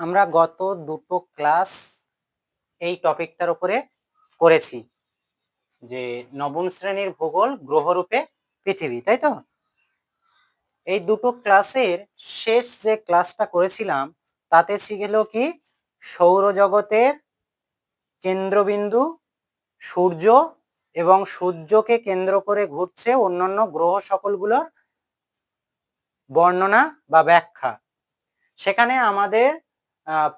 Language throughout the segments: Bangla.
আমরা গত দুটো ক্লাস এই টপিকটার উপরে করেছি যে নবম শ্রেণির ভূগোল গ্রহরূপে পৃথিবী, তাই তো? এই দুটো ক্লাসের শেষ যে ক্লাসটা করেছিলাম, তাতে ছিল কি? সৌরজগতের কেন্দ্রবিন্দু, সূর্য এবং সূর্যকে কেন্দ্র করে ঘুরছে অন্যান্য গ্রহ সকলগুলোর বর্ণনা বা ব্যাখ্যা। সেখানে আমাদের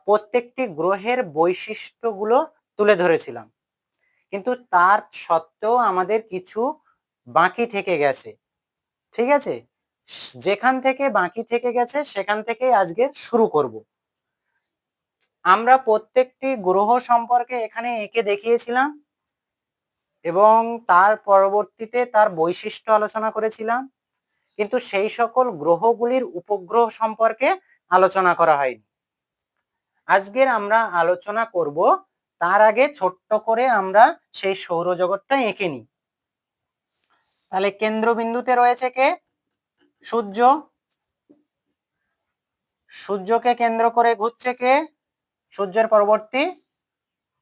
প্রত্যেকটি গ্রহের বৈশিষ্ট্যগুলো তুলে ধরেছিলাম। কিন্তু তার সত্ত্বেও আমাদের কিছু বাকি থেকে গেছে। ঠিক আছে? যেখান থেকে বাকি থেকে গেছে, সেখান থেকে আজকে শুরু করব। আমরা প্রত্যেকটি গ্রহ সম্পর্কে এখানে এঁকে দেখিয়েছিলাম এবং তার পরবর্তীতে তার বৈশিষ্ট্য আলোচনা করেছিলাম। কিন্তু সেই সকল গ্রহগুলির উপগ্রহ সম্পর্কে আলোচনা করা হয়নি। আজকের আমরা আলোচনা করব, তার আগে ছোট্ট করে আমরা সেই সৌরজগৎটা এঁকে নিই। তাহলে কেন্দ্রবিন্দুতে রয়েছে কে? সূর্য। সূর্যকে কেন্দ্র করে ঘুরছে কে? সূর্যের পরবর্তী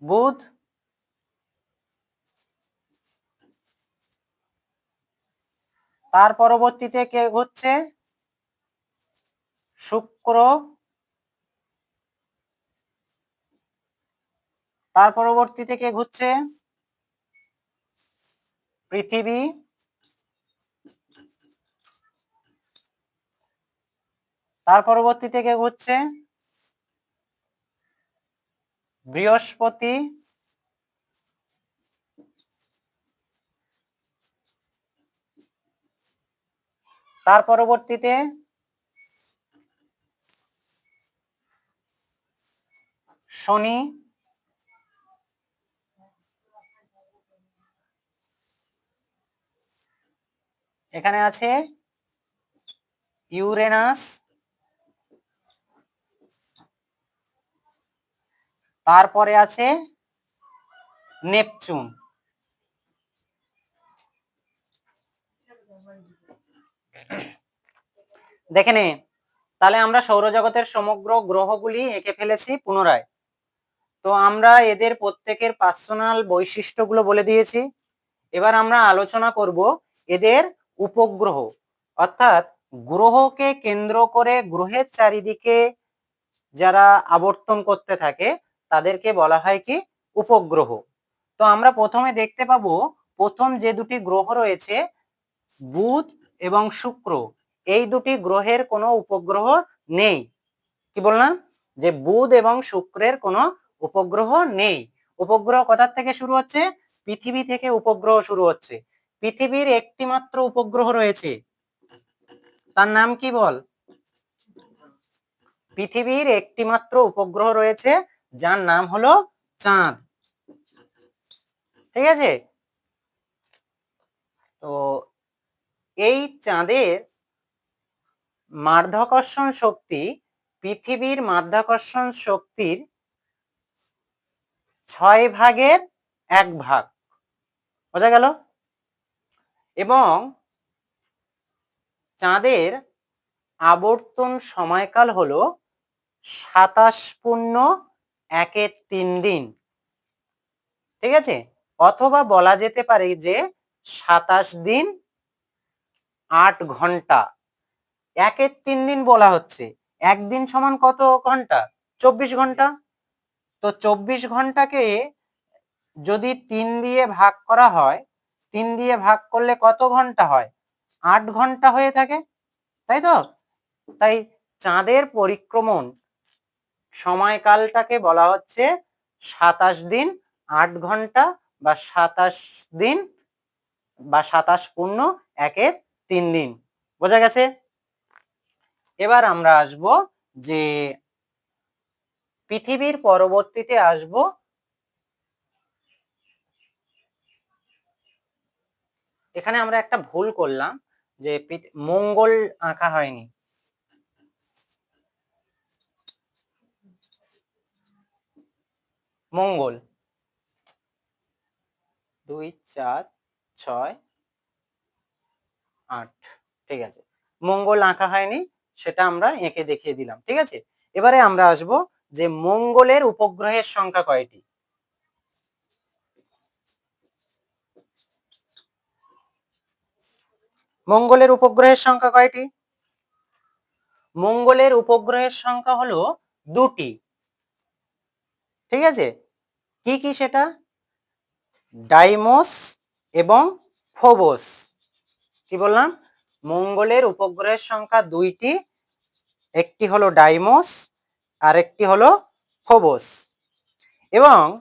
বুধ। তার পরবর্তীতে কে ঘুরছে? শুক্র। তার পরবর্তীতে কে ঘুরছে পৃথিবী। তার পরবর্তীতে কে ঘুরছে বৃহস্পতি। তার পরবর্তীতে শনি। এখানে আছে ইউরেনাস, তারপরে আছে নেপচুন। দেখে নে, তাহলে আমরা সৌরজগতের সমগ্র গ্রহগুলি এঁকে ফেলেছি পুনরায়। তো আমরা এদের প্রত্যেকের পার্সোনাল বৈশিষ্ট্যগুলো বলে দিয়েছি। এবার আমরা আলোচনা করব এদের উপগ্রহ। অর্থাৎ গ্রহকে কেন্দ্র করে গ্রহের চারিদিকে যারা আবর্তন করতে থাকে, তাদেরকে বলা হয় কি? উপগ্রহ। তো আমরা প্রথমে দেখতে পাবো, প্রথম যে দুটি গ্রহ রয়েছে, বুধ এবং শুক্র, এই দুটি গ্রহের কোনো উপগ্রহ নেই। কি বললাম? যে বুধ এবং শুক্রের কোনো উপগ্রহ নেই। উপগ্রহ কোথার থেকে শুরু হচ্ছে? পৃথিবী থেকে উপগ্রহ শুরু হচ্ছে। পৃথিবীর একটি মাত্র উপগ্রহ রয়েছে। তার নাম কি বল? পৃথিবীর একটি মাত্র উপগ্রহ রয়েছে, যার নাম হলো চাঁদ। ঠিক আছে? তো এই চাঁদের মাধ্যাকর্ষণ শক্তি পৃথিবীর মাধ্যাকর্ষণ শক্তির ছয় ভাগের এক ভাগ। বোঝা গেল? এবং চাঁদের আবর্তন সময়কাল হলো সাতাশ পূর্ণ একের তিন দিন। ঠিক আছে? অথবা বলা যেতে পারে যে সাতাশ দিন আট ঘণ্টা। একের তিন দিন বলা হচ্ছে। একদিন সমান কত ঘণ্টা? চব্বিশ ঘণ্টা। তো চব্বিশ ঘন্টাকে যদি তিন দিয়ে ভাগ করা হয় তিন দিয়ে ভাগ করলে কত ঘণ্টা হয়? আট ঘণ্টা হয়ে থাকে, তাই তো? তাই চাঁদের পরিক্রমণ সময়কালটাকে বলা হচ্ছে সাতাশ দিন আট ঘণ্টা বা সাতাশ দিন বা সাতাশ পূর্ণ একের তিন দিন। বোঝা গেছে? এবার আমরা আসব যে পৃথিবীর পরবর্তীতে আসব এখানে আমরা একটা ভুল করলাম যে মঙ্গল আঁকা হয়নি। মঙ্গল। দুই, চার, ছয়, আট। ঠিক আছে। মঙ্গল আঁকা হয়নি, সেটা আমরা এঁকে দেখিয়ে দিলাম। ঠিক আছে? এবারে আমরা আসব যে মঙ্গলের উপগ্রহের সংখ্যা কয়টি? মঙ্গলের উপগ্রহের সংখ্যা কয়টি? মঙ্গলের উপগ্রহের সংখ্যা হলো দুটি। ঠিক আছে? কি কি সেটা? ডাইমোস এবং ফোবোস। কি বললাম? মঙ্গলের উপগ্রহের সংখ্যা দুইটি। একটি হলো ডাইমোস আর একটি হলো ফোবোস। এবং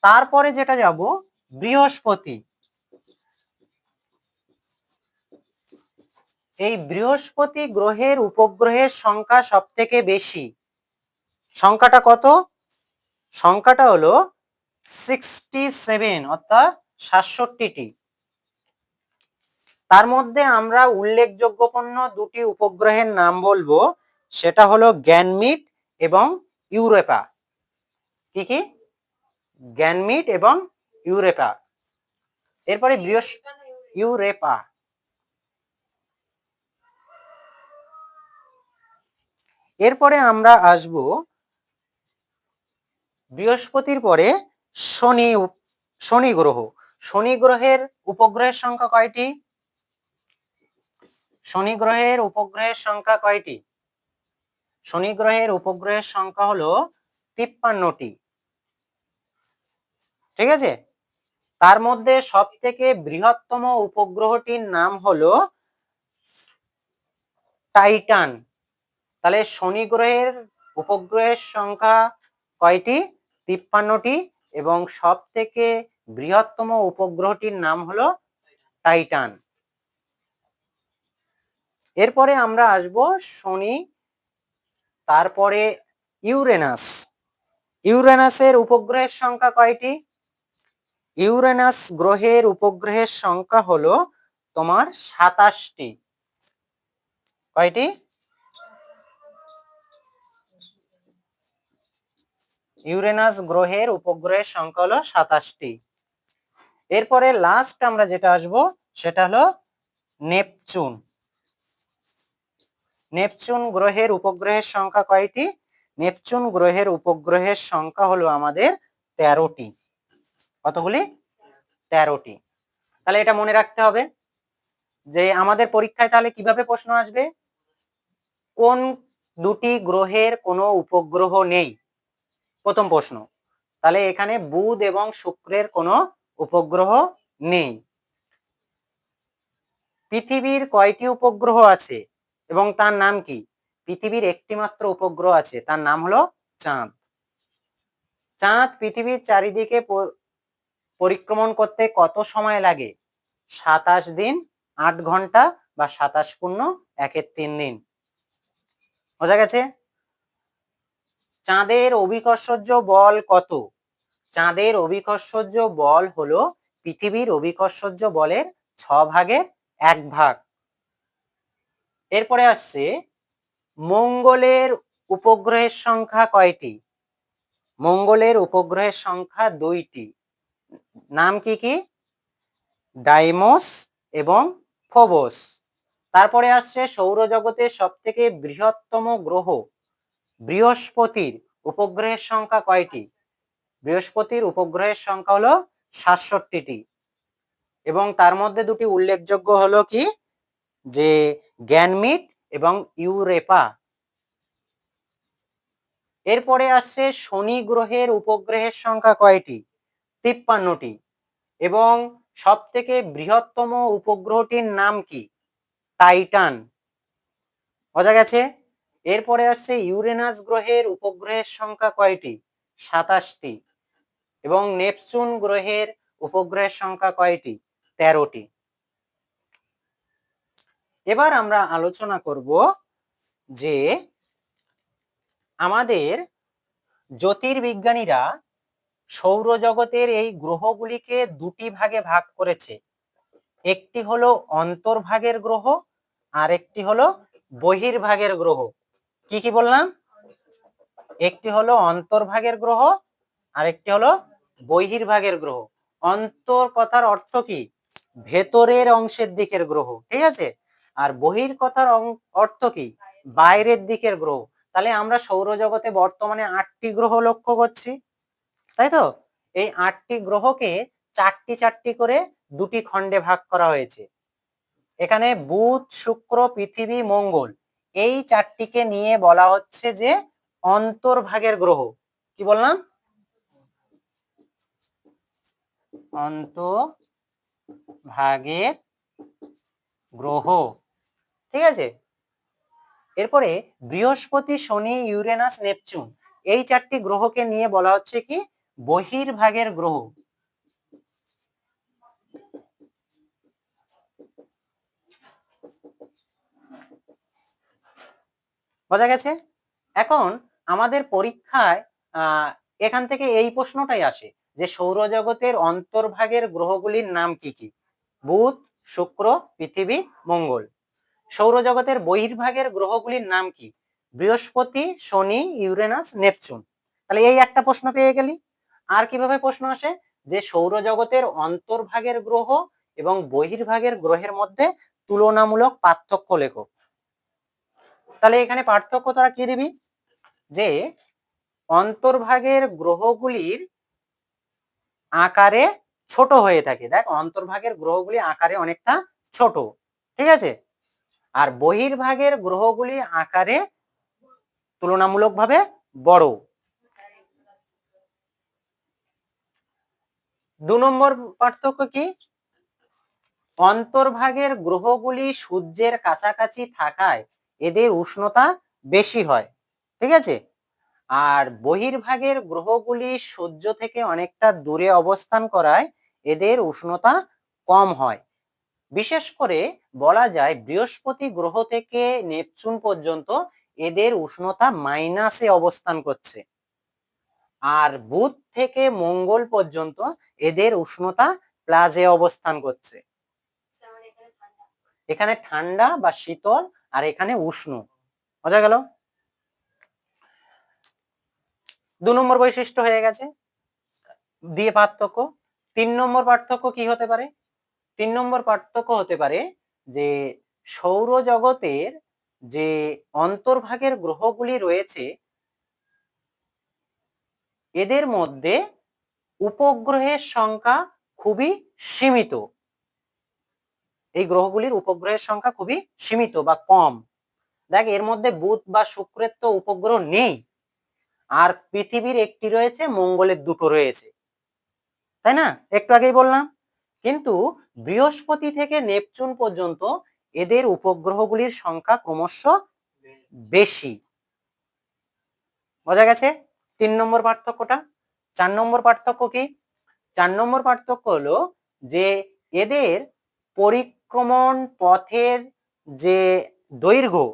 তারপরে যেটা যাব, বৃহস্পতি। এই বৃহস্পতি গ্রহের উপগ্রহের সংখ্যা সব থেকে বেশি। সংখ্যাটা কত? সংখ্যাটা হলো সিক্সটি সেভেন অর্থাৎ সাতষট্টিটি। তার মধ্যে আমরা উল্লেখযোগ্যপূর্ণ দুটি উপগ্রহের নাম বলব সেটা হলো গ্যানমিট এবং ইউরেপা। কি কি? গ্যানমিট এবং ইউরেপা। এরপরে বৃহস্পতি ইউরেপা। এরপরে আমরা আসব বৃহস্পতির পরে শনি শনি গ্রহ। শনি গ্রহের উপগ্রহের সংখ্যা কয়টি? শনি গ্রহের উপগ্রহের সংখ্যা কয়টি? শনি গ্রহের উপগ্রহের সংখ্যা হলো তিপ্পান্নটি। ঠিক আছে? তার মধ্যে সব থেকে বৃহত্তম উপগ্রহটির নাম হলো টাইটান। তাহলে শনি গ্রহের উপগ্রহের সংখ্যা কয়টি? তিপ্পান্নটি। এবং সব থেকে বৃহত্তম উপগ্রহটির নাম হলো টাইটান। এরপরে আমরা আসব শনি, তারপরে ইউরেনাস। ইউরেনাসের উপগ্রহের সংখ্যা কয়টি? ইউরেনাস গ্রহের উপগ্রহের সংখ্যা হলো তোমার সাতাশটি। কয়টি? ইউরেনাস গ্রহের উপগ্রহের সংখ্যা হলো সাতাশটি। এরপরে লাস্ট আমরা যেটা আসব, সেটা হলো নেপচুন। নেপচুন গ্রহের উপগ্রহের সংখ্যা কয়টি? নেপচুন গ্রহের উপগ্রহের সংখ্যা হলো আমাদের তেরোটি। কতগুলি? তেরোটি। তাহলে এটা মনে রাখতে হবে যে আমাদের পরীক্ষায় তাহলে কীভাবে প্রশ্ন আসবে? কোন দুটি গ্রহের কোনো উপগ্রহ নেই? প্রথম প্রশ্ন। তাহলে এখানে বুধ এবং শুক্রের কোনো উপগ্রহ নেই। পৃথিবীর কয়টি উপগ্রহ আছে এবং তার নাম কি? পৃথিবীর একটি মাত্র উপগ্রহ আছে, তার নাম হলো চাঁদ। চাঁদ পৃথিবীর চারিদিকে পরিক্রমণ করতে কত সময় লাগে? সাতাশ দিন, আট ঘণ্টা বা সাতাশ পূর্ণ, একের তিন দিন। বোঝা গেছে? চাঁদের অভিকর্ষজ বল কত? চাঁদের অভিকর্ষজ বল হলো পৃথিবীর অভিকর্ষজ বলের ছ ভাগের এক ভাগ। এরপরে আসছে, মঙ্গলের উপগ্রহের সংখ্যা কয়টি? মঙ্গলের উপগ্রহের সংখ্যা দুইটি। নাম কি কি? ডাইমোস এবং ফোবোস। তারপরে আসছে সৌরজগতের সব থেকে বৃহত্তম গ্রহ। বৃহস্পতির উপগ্রহের সংখ্যা কয়টি? বৃহস্পতির উপগ্রহের সংখ্যা হলো সাতষট্টিটি। এবং তার মধ্যে দুটি উল্লেখযোগ্য হলো কি? যে গ্যানমিট এবং ইউরেপা। এরপরে আসছে শনি গ্রহের উপগ্রহের সংখ্যা কয়টি? তিপ্পান্নটি। এবং সব থেকে বৃহত্তম উপগ্রহটির নাম কি? টাইটান। বোঝা গেছে? এরপরে আসছে ইউরেনাস গ্রহের উপগ্রহের সংখ্যা কয়টি? সাতাশটি। এবং নেপচুন গ্রহের উপগ্রহের সংখ্যা কয়টি? তেরোটি। এবার আমরা আলোচনা করব যে আমাদের জ্যোতির্বিজ্ঞানীরা সৌরজগতের এই গ্রহগুলিকে দুটি ভাগে ভাগ করেছে। একটি হলো অন্তর্ভাগের গ্রহ আর একটি হলো বহির্ভাগের গ্রহ। কি কি বললাম? একটি হলো অন্তর্ভাগের গ্রহ আর একটি হলো বহির্ভাগের গ্রহ। অন্তর কথার অর্থ কি? ভেতরের অংশের দিকের গ্রহ, ঠিক আছে? আর বহির কথার অর্থ কি? বাইরের দিকের গ্রহ। তাহলে আমরা সৌরজগতে বর্তমানে আটটি গ্রহ লক্ষ্য করছি, তাই তো? এই আটটি গ্রহকে চারটি চারটি করে দুটি খণ্ডে ভাগ করা হয়েছে। এখানে বুধ, শুক্র, পৃথিবী, মঙ্গল। এই চারটিকে নিয়ে বলা হচ্ছে যে অন্তর্ভাগের গ্রহ। কি বললাম? অন্তর্ভাগের গ্রহ। ঠিক আছে? এরপরে বৃহস্পতি, শনি, ইউরেনাস, নেপচুন এই চারটি গ্রহকে নিয়ে বলা হচ্ছে কি? বহির্ভাগের গ্রহ। বোঝা গেছে? এখন আমাদের পরীক্ষায় এখান থেকে এই প্রশ্নটাই আসে যে সৌরজগতের অন্তর্ভাগের গ্রহগুলির নাম কি কি? বুধ, শুক্র, পৃথিবী, মঙ্গল। সৌরজগতের বহির্ভাগের গ্রহগুলির নাম কি? বৃহস্পতি, শনি, ইউরেনাস, নেপচুন। তাহলে এই একটা প্রশ্ন পেয়ে গেলি। আর কীভাবে প্রশ্ন আসে? যে সৌরজগতের অন্তর্ভাগের গ্রহ এবং বহির্ভাগের গ্রহের মধ্যে তুলনামূলক পার্থক্য লেখো। তাহলে এখানে পার্থক্য তোরা কি দিবি? যে অন্তর্ভাগের গ্রহগুলির আকারে ছোট হয়ে থাকে। দেখ, অন্তর্ভাগের গ্রহগুলি আকারে অনেকটা ছোট, ঠিক আছে? আর বহির্ভাগের গ্রহগুলি আকারে তুলনামূলকভাবে বড়। দু নম্বর পার্থক্য কি? অন্তর্ভাগের গ্রহগুলি সূর্যের কাছাকাছি থাকায় এদের উষ্ণতা বেশি হয়, ঠিক আছে? আর বহির্ভাগের গ্রহগুলি সূর্য থেকে অনেকটা দূরে অবস্থান করায় এদের উষ্ণতা কম হয়। বিশেষ করে বলা যায় বৃহস্পতি গ্রহ থেকে নেপচুন পর্যন্ত এদের উষ্ণতা মাইনাসে অবস্থান করছে। আর বুধ থেকে মঙ্গল পর্যন্ত এদের উষ্ণতা প্লাজে অবস্থান করছে। এখানে ঠান্ডা বা শীতল আর এখানে উষ্ণ। বোঝা গেল? দু নম্বর বৈশিষ্ট্য হয়ে গেছে। দিয়ে পার্থক্য। তিন নম্বর পার্থক্য কি হতে পারে? তিন নম্বর পার্থক্য হতে পারে যে সৌরজগতের যে অন্তর্ভাগের গ্রহগুলি রয়েছে, এদের মধ্যে উপগ্রহের সংখ্যা খুবই সীমিত। এই গ্রহগুলির উপগ্রহের সংখ্যা খুবই সীমিত বা কম। দেখ, এর মধ্যে বুধ বা শুক্রের তো উপগ্রহ নেই। আর পৃথিবীর একটি রয়েছে, মঙ্গলের দুটো রয়েছে। তাই না? একটু আগেই বললাম। কিন্তু বৃহস্পতি থেকে নেপচুন পর্যন্ত এদের উপগ্রহগুলির সংখ্যা ক্রমশ বেশি। বোঝা গেছে? তিন নম্বর পার্থক্যটা। চার নম্বর পার্থক্য কি? চার নম্বর পার্থক্য হলো যে এদের পরিক্রমণ পথের যে দৈর্ঘ্য,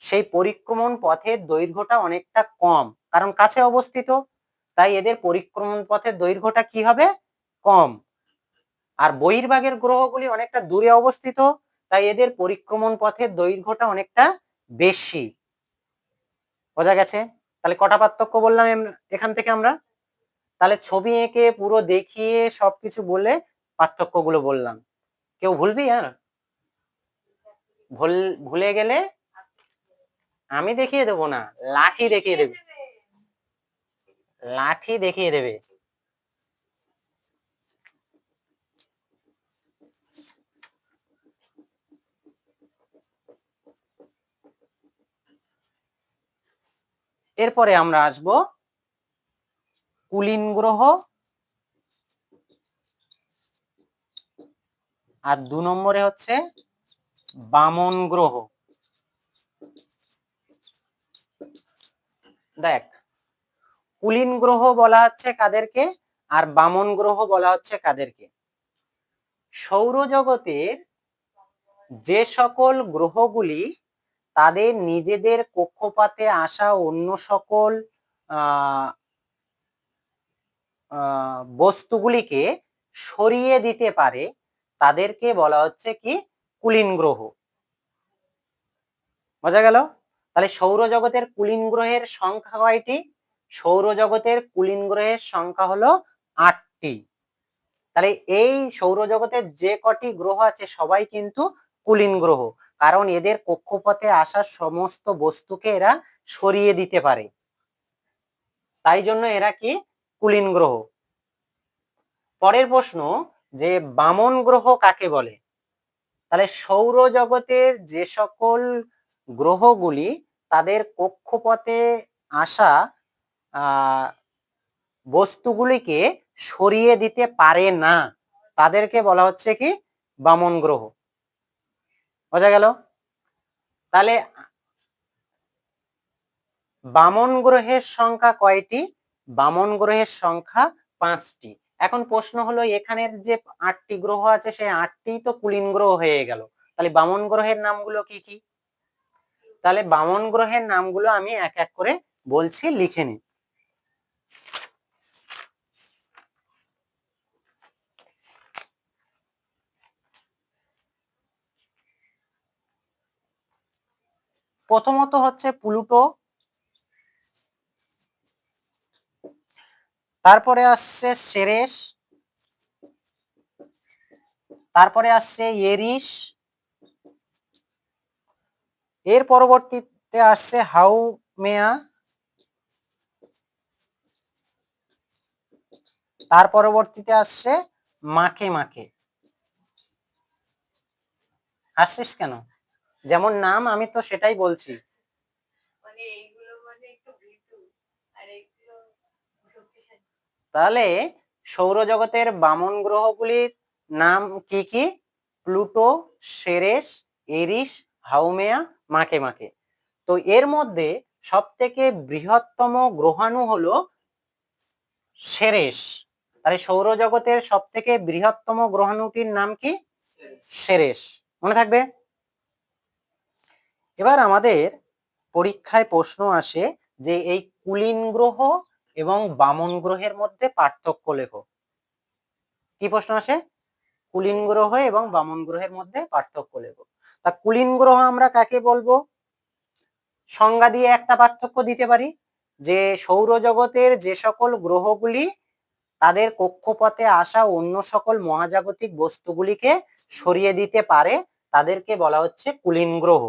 সেই পরিক্রমণ পথের দৈর্ঘ্যটা অনেকটা কম। কারণ কাছে অবস্থিত, তাই এদের পরিক্রমণ পথের দৈর্ঘ্যটা কি হবে? কম। আর বহির্ভাগের গ্রহগুলি অনেকটা দূরে অবস্থিত, তাই এদের পরিক্রমণ পথের দৈর্ঘ্যটা অনেকটা বেশি। বোঝা গেছে? তাহলে কটা পার্থক্য বললাম এখান থেকে আমরা? তাহলে ছবি এঁকে পুরো দেখিয়ে সবকিছু বলে পার্থক্যগুলো বললাম। কেউ ভুলবি আর? ভুল, ভুলে গেলে আমি দেখিয়ে দেবো না, লাঠি দেখিয়ে দেবে। লাঠি দেখিয়ে দেবে। এরপরে আমরা আসব কুলিন গ্রহ আর দু নম্বরে হচ্ছে বামন গ্রহ। দেখ, কুলিন গ্রহ বলা হচ্ছে কাদেরকে আর বামন গ্রহ বলা হচ্ছে কাদেরকে। সৌরজগতের যে সকল গ্রহগুলি তাদের নিজেদের কক্ষপাতে আসা অন্য সকল বস্তুগুলিকে সরিয়ে দিতে পারে তাদেরকে বলা হচ্ছে কি? কুলিন গ্রহ। বোঝা গেল? তাহলে সৌরজগতের কুলিন গ্রহের সংখ্যা কয়টি? সৌরজগতের কুলিন গ্রহের সংখ্যা হলো আটটি। তাহলে এই সৌরজগতের যে কটি গ্রহ আছে, সবাই কিন্তু কুলিন গ্রহ। কারণ এদের কক্ষপথে আসা সমস্ত বস্তুকে এরা সরিয়ে দিতে পারে। তাই জন্য এরা কি? কুলীন গ্রহ। পরের প্রশ্ন যে বামন গ্রহ কাকে বলে? তাহলে সৌরজগতের যে সকল গ্রহগুলি তাদের কক্ষপথে আসা বস্তুগুলিকে সরিয়ে দিতে পারে না। তাদেরকে বলা হচ্ছে কি? বামন গ্রহ। বোঝা গেল? তাহলে বামন গ্রহের সংখ্যা কয়টি? বামন গ্রহের সংখ্যা পাঁচটি। এখন প্রশ্ন হলো, এখানের যে আটটি গ্রহ আছে, সেই আটটি তো কুলীন গ্রহ হয়ে গেল। তাহলে বামন গ্রহের নামগুলো কি কি? তাহলে বামন গ্রহের নামগুলো আমি এক এক করে বলছি, লিখে নি প্রথমত হচ্ছে প্লুটো তারপরে আসছে সেরেস তারপরে আসছে এরিস এর পরবর্তীতে আসছে হাউমেয়া, তার পরবর্তীতে আসছে মাকে মাকে আসছিস কেন? যেমন নাম আমি তো সেটাই বলছি মানে এইগুলো মানে একটু ভীতু আর এইগুলো শক্তিশালী তাহলে সৌরজগতের বামন গ্রহগুলির নাম কি কি? প্লুটো, সেরেস, এরিস, হাউমেয়া, মাকে মাকে। তো এর মধ্যে সব থেকে বৃহত্তম গ্রহাণু হলো সেরেস। তাহলে সৌরজগতের সব থেকে বৃহত্তম গ্রহাণুটির নাম কি? সেরেস। মনে থাকবে? এবার আমাদের পরীক্ষায় প্রশ্ন আসে যে এই কুলিন গ্রহ এবং বামন গ্রহের মধ্যে পার্থক্য লেখো। কি প্রশ্ন আসে? কুলীন গ্রহ এবং বামন গ্রহের মধ্যে পার্থক্য লেখো। তা কুলীন গ্রহ আমরা কাকে বলব? সংজ্ঞা দিয়ে একটা পার্থক্য দিতে পারি, যে সৌরজগতের যে সকল গ্রহগুলি তাদের কক্ষপথে আসা অন্য সকল মহাজাগতিক বস্তুগুলিকে সরিয়ে দিতে পারে, তাদেরকে বলা হচ্ছে কুলীন গ্রহ।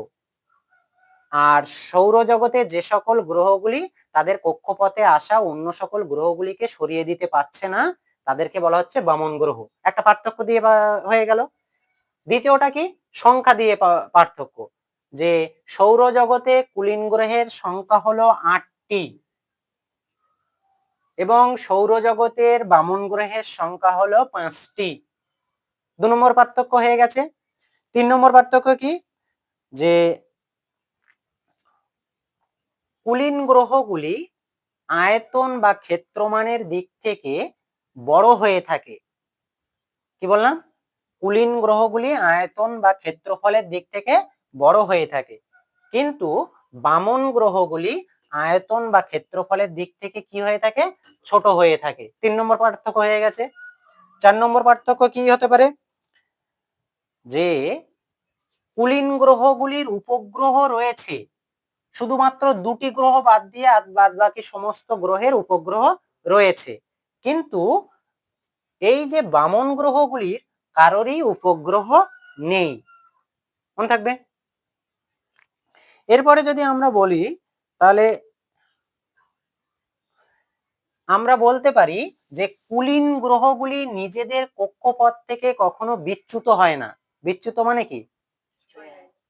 আর সৌরজগতে যে সকল গ্রহগুলি তাদের কক্ষপথে আসা অন্য সকল গ্রহগুলিকে সরিয়ে দিতে পারছে না। তাদেরকে বলা হচ্ছে বামন গ্রহ। একটা পার্থক্য দিয়ে হয়ে গেল। দ্বিতীয়টা কি? সংখ্যা দিয়ে পার্থক্য। যে সৌরজগতে কুলীন গ্রহের সংখ্যা হলো আটটি। এবং সৌরজগতের বামন গ্রহের সংখ্যা হলো পাঁচটি। দু নম্বর পার্থক্য হয়ে গেছে। তিন নম্বর পার্থক্য কি? যে কুলীন গ্রহগুলি আয়তন বা ক্ষেত্রমানের দিক থেকে বড় হয়ে থাকে। কি বললাম? কুলীন গ্রহগুলি আয়তন বা ক্ষেত্রফলের দিক থেকে বড় হয়ে থাকে। কিন্তু বামন গ্রহগুলি আয়তন বা ক্ষেত্রফলের দিক থেকে কি হয়ে থাকে? ছোট হয়ে থাকে। তিন নম্বর পার্থক্য হয়ে গেছে। চার নম্বর পার্থক্য কি হতে পারে? যে কুলীন গ্রহগুলির উপগ্রহ রয়েছে। শুধুমাত্র দুটি গ্রহ বাদ দিয়ে বাদ বাকি সমস্ত গ্রহের উপগ্রহ রয়েছে। কিন্তু এই যে বামন গ্রহগুলির কারোরই উপগ্রহ নেই। মনে থাকবে? এরপরে যদি আমরা বলি তাহলে আমরা বলতে পারি যে কুলীন গ্রহগুলি নিজেদের কক্ষপথ থেকে কখনো বিচ্যুত হয় না। বিচ্যুত মানে কি?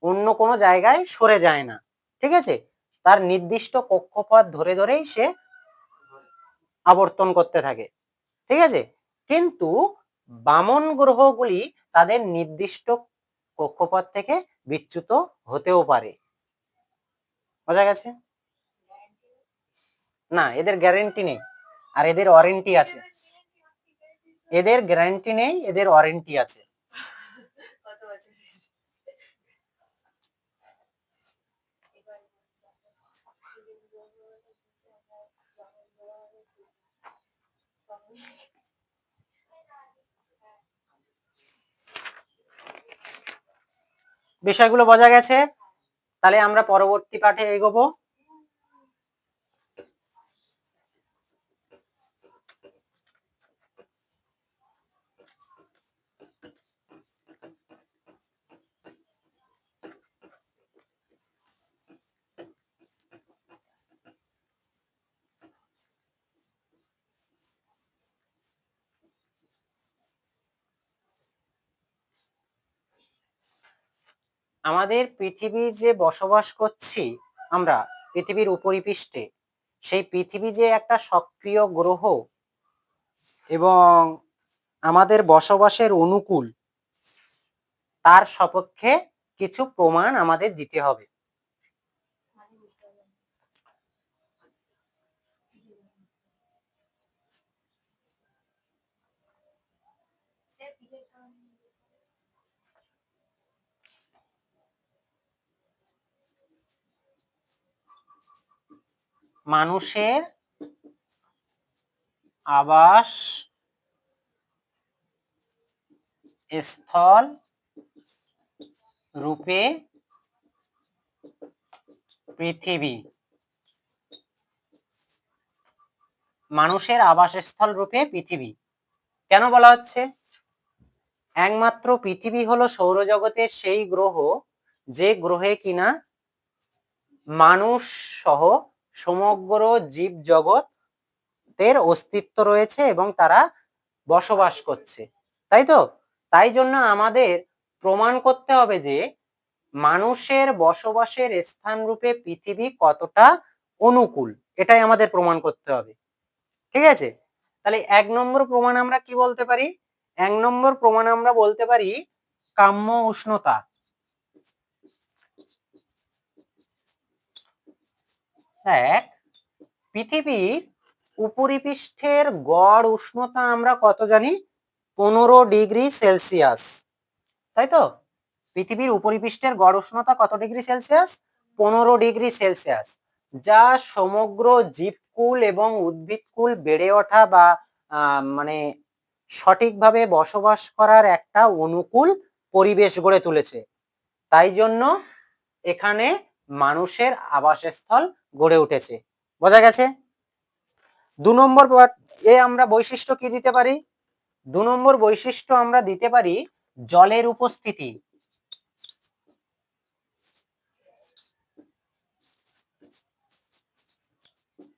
অন্য কোনো জায়গায় সরে যায় না। ঠিক আছে? তার নির্দিষ্ট কক্ষপথ ধরে ধরেই সে আবর্তন করতে থাকে। ঠিক আছে? কিন্তু বামন গ্রহগুলি তাদের নির্দিষ্ট কক্ষপথ থেকে বিচ্যুত হতেও পারে। বোঝা গেছে? না, এদের গ্যারেন্টি নেই। আর এদের ওয়ারেন্টি আছে। এদের গ্যারান্টি নেই, এদের ওয়ারেন্টি আছে। বিষয়গুলো বোঝা গেছে। তাহলে আমরা পরবর্তী পাঠে এগোবো। আমাদের পৃথিবী যে বসবাস করছি আমরা, পৃথিবীর উপরিপৃষ্ঠে, সেই পৃথিবী যে একটা সক্রিয় গ্রহ এবং আমাদের বসবাসের অনুকূল, তার সপক্ষে কিছু প্রমাণ আমাদের দিতে হবে। মানুষের আবাস স্থল রূপে পৃথিবী। মানুষের আবাসস্থল রূপে পৃথিবী। কেন বলা হচ্ছে? একমাত্র পৃথিবী হলো সৌরজগতের সেই গ্রহ যে গ্রহে কিনা মানুষ সহ সমগ্র জীব জগতের অস্তিত্ব রয়েছে এবং তারা বসবাস করছে। তাই তো? তাই জন্য আমাদের প্রমাণ করতে হবে যে মানুষের বসবাসের স্থান রূপে পৃথিবী কতটা অনুকূল, এটাই আমাদের প্রমাণ করতে হবে। ঠিক আছে? তাহলে এক নম্বর প্রমাণ আমরা কি বলতে পারি? এক নম্বর প্রমাণ আমরা বলতে পারি কাম্য উষ্ণতা। এক, পৃথিবীর উপরিপৃষ্ঠের গড় উষ্ণতা আমরা কত জানি? পনেরো ডিগ্রি সেলসিয়াস। তাই তো? পৃথিবীর উপরিপৃষ্ঠের গড় উষ্ণতা কত ডিগ্রি সেলসিয়াস? পনেরো ডিগ্রি সেলসিয়াস। যা সমগ্র জীবকুল এবং উদ্ভিদকুল বেড়ে ওঠা বা মানে সঠিকভাবে বসবাস করার একটা অনুকূল পরিবেশ গড়ে তুলেছে। তাই জন্য এখানে মানুষের আবাসস্থল গড়ে উঠেছে। বোঝা গেছে? দু নম্বর এ আমরা বৈশিষ্ট্য কি দিতে পারি? দু নম্বর বৈশিষ্ট্য আমরা দিতে পারি জলের উপস্থিতি।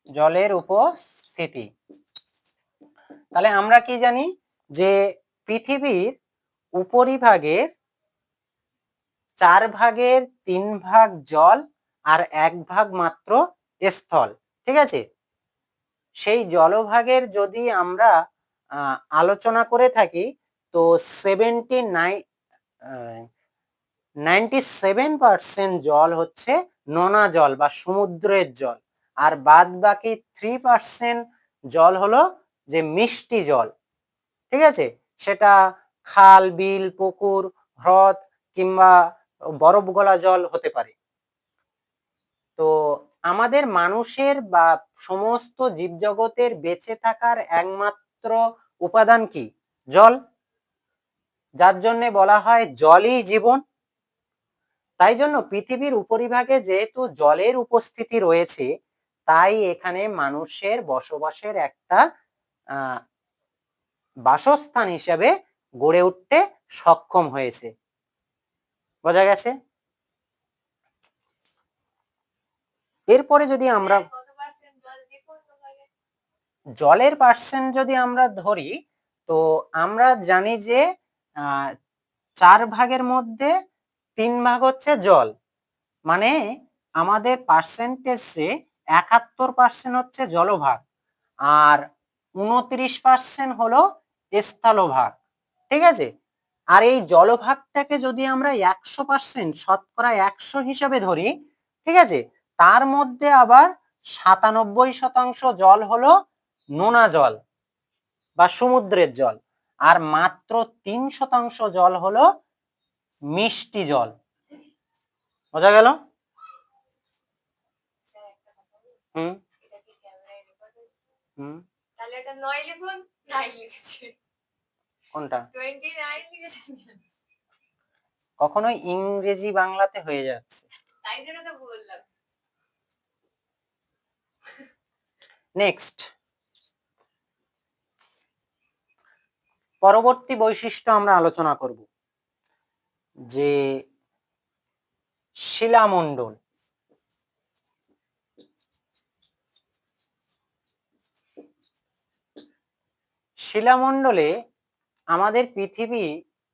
জলের উপস্থিতি। তাহলে আমরা কি জানি? যে পৃথিবীর উপরিভাগের চার ভাগের তিন ভাগ জল আর এক ভাগ মাত্র স্থল, ঠিক আছে? সেই জলভাগের যদি আমরা আলোচনা করে থাকি, তো seventy nine ninety seven percent জল হচ্ছে নোনা জল বা সমুদ্রের জল, আর বাদ বাকি থ্রি পার্সেন্ট জল হলো যে মিষ্টি জল, ঠিক আছে? সেটা খাল, বিল, পুকুর, হ্রদ কিংবা বরফ গলা জল হতে পারে। তো আমাদের মানুষের বা সমস্ত জীবজগতের বেঁচে থাকার একমাত্র উপাদান কি? জল। যার জন্য বলা হয় জলই জীবন। তাই জন্য পৃথিবীর উপরিভাগে যেহেতু জলের উপস্থিতি রয়েছে, তাই এখানে মানুষের বসবাসের একটা বাসস্থান হিসেবে গড়ে উঠতে সক্ষম হয়েছে। বোঝা গেছে? এরপরে যদি আমরা জলের পার্সেন্ট যদি আমরা ধরি, তো আমরা জানি যে চার ভাগের মধ্যে তিন ভাগ হচ্ছে জল। মানে আমাদের পার্সেন্টেজে একাত্তর পার্সেন্ট হচ্ছে জলভাগ, আর উনত্রিশ পার্সেন্ট হলো স্থলভাগ, ঠিক আছে? আর এই জলভাগটাকে যদি আমরা একশো পার্সেন্ট শতকরা একশো হিসাবে ধরি, ঠিক আছে? তার মধ্যে আবার সাতানব্বই শতাংশ জল হলো নোনা জল বা সমুদ্রের জল আর মাত্র তিন শতাংশ জল হলো মিষ্টি জল। বোঝা গেল? হুম। হুম। তাহলে এটা নয় লিখুন নাইন লিখেছে। কোনটা? টোয়েন্টি নাইন লিখেছেন কখনোই ইংরেজি বাংলাতে হয়ে যাচ্ছে। তাই জন্য তো বললাম। নেক্সট পরবর্তী বৈশিষ্ট্য আমরা আলোচনা করব, যে শিলামণ্ডল। শিলামণ্ডলে আমাদের পৃথিবী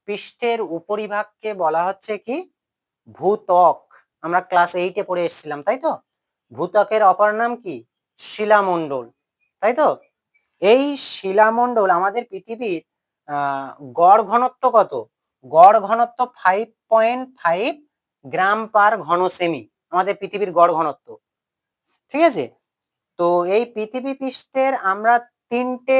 পৃষ্ঠের উপরিভাগকে বলা হচ্ছে কি? ভূত্বক আমরা ক্লাস এইটে পড়ে এসেছিলাম, তাই তো? ভূত্বকের অপর নাম কি? শিলামণ্ডল, তাই তো? এই শিলামণ্ডল আমাদের পৃথিবীর গড় ঘনত্ব কত? গড় ঘনত্ব five point five gram per ঘন সেমি আমাদের পৃথিবীর গড় ঘনত্ব। ঠিক আছে? তো এই পৃথিবী পৃষ্ঠের আমরা তিনটে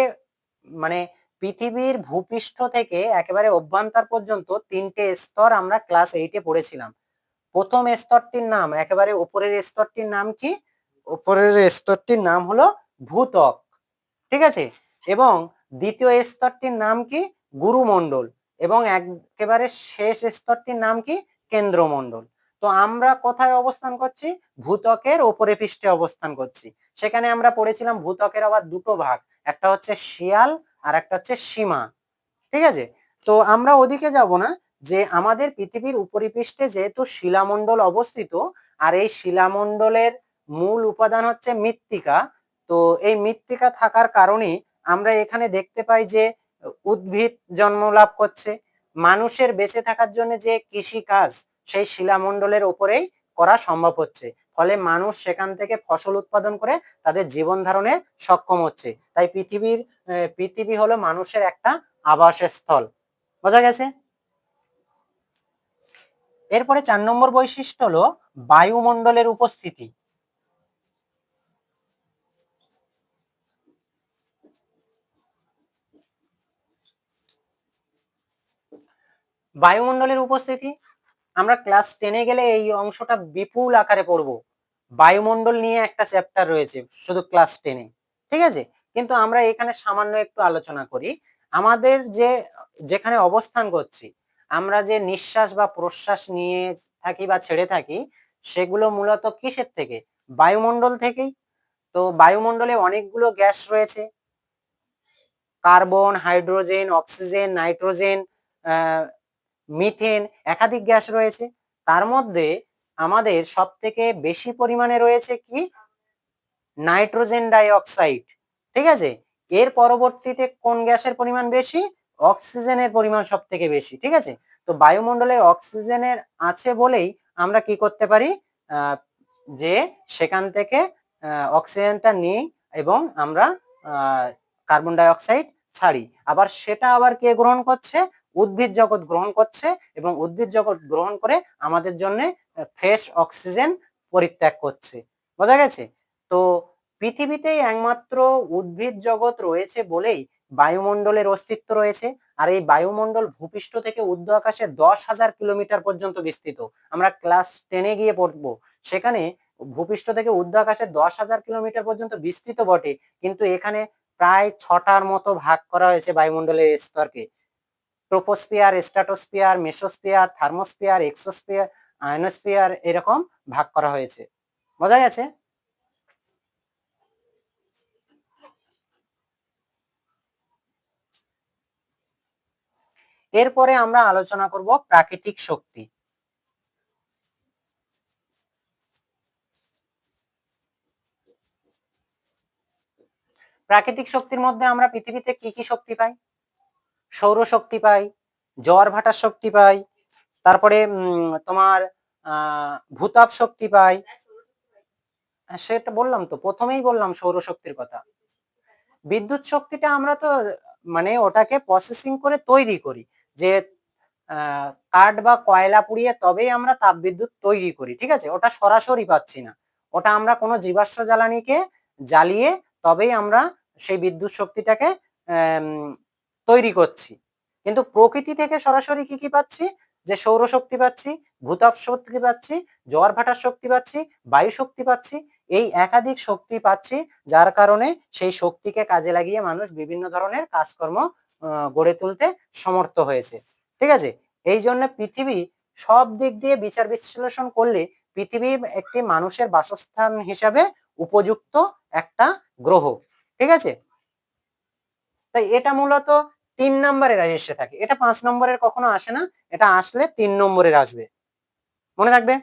মানে পৃথিবীর ভূপৃষ্ঠ থেকে একেবারে অভ্যন্তর পর্যন্ত তিনটে স্তর আমরা ক্লাস এইটে পড়েছিলাম। প্রথম স্তরটির নাম, একেবারে উপরের স্তরটির নাম কি? উপরের স্তরটির নাম হলো ভূত্বক, ঠিক আছে? এবং দ্বিতীয় স্তরটির নাম কি? গুরুমণ্ডল, এবং একেবারে শেষ স্তরটির নাম কি? কেন্দ্রমণ্ডল। তো আমরা কোথায় অবস্থান করছি? ভূত্বকের ওপরে পৃষ্ঠে অবস্থান করছি। সেখানে আমরা পড়েছিলাম ভূতকের আবার দুটো ভাগ, একটা হচ্ছে শিয়াল আর একটা হচ্ছে সীমা, ঠিক আছে? তো আমরা ওদিকে যাব না, যে আমাদের পৃথিবীর উপরিপৃষ্ঠে যেহেতু শিলামণ্ডল অবস্থিত, আর এই শিলামণ্ডলের মূল উপাদান হচ্ছে মৃত্তিকা। তো এই মৃত্তিকা থাকার কারণে আমরা এখানে দেখতে পাই যে উদ্ভিদ জন্ম লাভ করছে। মানুষের বেঁচে থাকার জন্য যে কৃষি কাজ সেই শিলামণ্ডলের উপরেই করা সম্ভব হচ্ছে। ফলে মানুষ সেখান থেকে ফসল উৎপাদন করে তাদের জীবন ধারণের সক্ষম হচ্ছে। তাই পৃথিবীর পৃথিবী হলো মানুষের একটা আবাসস্থল। বোঝা গেছে? এরপরে চার নম্বর বৈশিষ্ট্য হলো বায়ুমণ্ডলের উপস্থিতি। বায়ুমণ্ডলের উপস্থিতি? আমরা ক্লাস টেনে গেলে এই অংশটা বিপুল আকারে পড়ব। বায়ুমণ্ডল নিয়ে একটা চ্যাপ্টার রয়েছে, শুধু ক্লাস টেনে ঠিক আছে? কিন্তু আমরা এখানে সামান্য একটু আলোচনা করি। আমাদের যে, যেখানে অবস্থান করছি, আমরা যে নিঃশ্বাস বা প্রশ্বাস নিয়ে থাকি বা ছেড়ে থাকি, সেগুলো মূলত কিসের থেকে? বায়ুমণ্ডল থেকেই। তো বায়ুমণ্ডলে অনেকগুলো গ্যাস রয়েছে। Carbon, hydrogen, oxygen, nitrogen methane একাধিক গ্যাস রয়েছে। তার মধ্যে আমাদের সব থেকে বেশি পরিমাণে রয়েছে কি? নাইট্রোজেন ডাই অক্সাইড ঠিক আছে? এর পরবর্তীতে কোন গ্যাসের পরিমাণ বেশি? অক্সিজেনের পরিমাণ সব থেকে বেশি। ঠিক আছে? তো বায়ুমণ্ডলে অক্সিজেনের আছে বলেই আমরা কি করতে পারি? যে সেখান থেকে অক্সিজেনটা নিই এবং আমরা কার্বন ডাই অক্সাইড ছাড়ি। আবার সেটা আবার কে গ্রহণ করছে? উদ্ভিদ জগৎ গ্রহণ করছে এবং উদ্ভিদ জগৎ গ্রহণ করে আমাদের জন্য ফ্রেশ অক্সিজেন পরিত্যাগ করছে। বোঝা গেছে? তো পৃথিবীতেই একমাত্র উদ্ভিদ জগৎ রয়েছে বলেই বায়ুমণ্ডলের অস্তিত্ব রয়েছে। আর এই বায়ুমণ্ডল ভূপৃষ্ঠ থেকে ঊর্ধ্ব আকাশে দশ হাজার কিলোমিটার পর্যন্ত বিস্তৃত। আমরা ক্লাস টেনে গিয়ে পড়ব। সেখানে ভূপৃষ্ঠ থেকে ঊর্ধ্ব আকাশে দশ হাজার কিলোমিটার পর্যন্ত বিস্তৃত বটে। কিন্তু এখানে প্রায় ছটার মতো ভাগ করা হয়েছে বায়ুমণ্ডলের স্তরকে। Troposphere stratosphere mesosphere, thermosphere, exosphere, ionosphere এরকম ভাগ করা হয়েছে। বোঝা গেছে? এরপরে আমরা আলোচনা করব প্রাকৃতিক শক্তি। প্রাকৃতিক শক্তির মধ্যে আমরা পৃথিবীতে কি কি শক্তি পাই? সৌর শক্তি পাই জোয়ার ভাটার শক্তি পাই তারপরে তোমার ভূতাপ শক্তি পাই। হ্যাঁ, সেটা বললাম তো প্রথমেই বললাম সৌরশক্তির কথা। বিদ্যুৎ শক্তিটা আমরা তো মানে ওটাকে প্রসেসিং করে তৈরি করি যে কাঠ বা কয়লা পুড়িয়ে তবেই আমরা তাপবিদ্যুৎ তৈরি করি ঠিক আছে? ওটা সরাসরি পাচ্ছি না। ওটা আমরা কোনো জীবাশ্ম জ্বালানিকে জ্বালিয়ে তবেই আমরা সেই বিদ্যুৎ শক্তিটাকে তৈরি করছি। কিন্তু প্রকৃতি থেকে সরাসরি কি কি পাচ্ছি? যে সৌরশক্তি পাচ্ছি ভূতাপ শক্তি পাচ্ছি, জোয়ার ভাটার শক্তি পাচ্ছি, বায়ু শক্তি পাচ্ছি, এই একাধিক শক্তি পাচ্ছি, যার কারণে সেই শক্তিকে কাজে লাগিয়ে মানুষ বিভিন্ন ধরনের কাজকর্ম গড়ে তুলতে সমর্থ হয়েছে। ঠিক আছে? এই জন্য পৃথিবী সব দিক দিয়ে বিচার বিশ্লেষণ করলে পৃথিবী একটি মানুষের বাসস্থান হিসাবে উপযুক্ত একটা গ্রহ। ঠিক আছে? তাই এটা মূলত তিন নম্বরের এসে থাকে। এটা পাঁচ নম্বরের কখনো আসে না, এটা আসলে তিন নম্বরের আসবে। মনে থাকবে?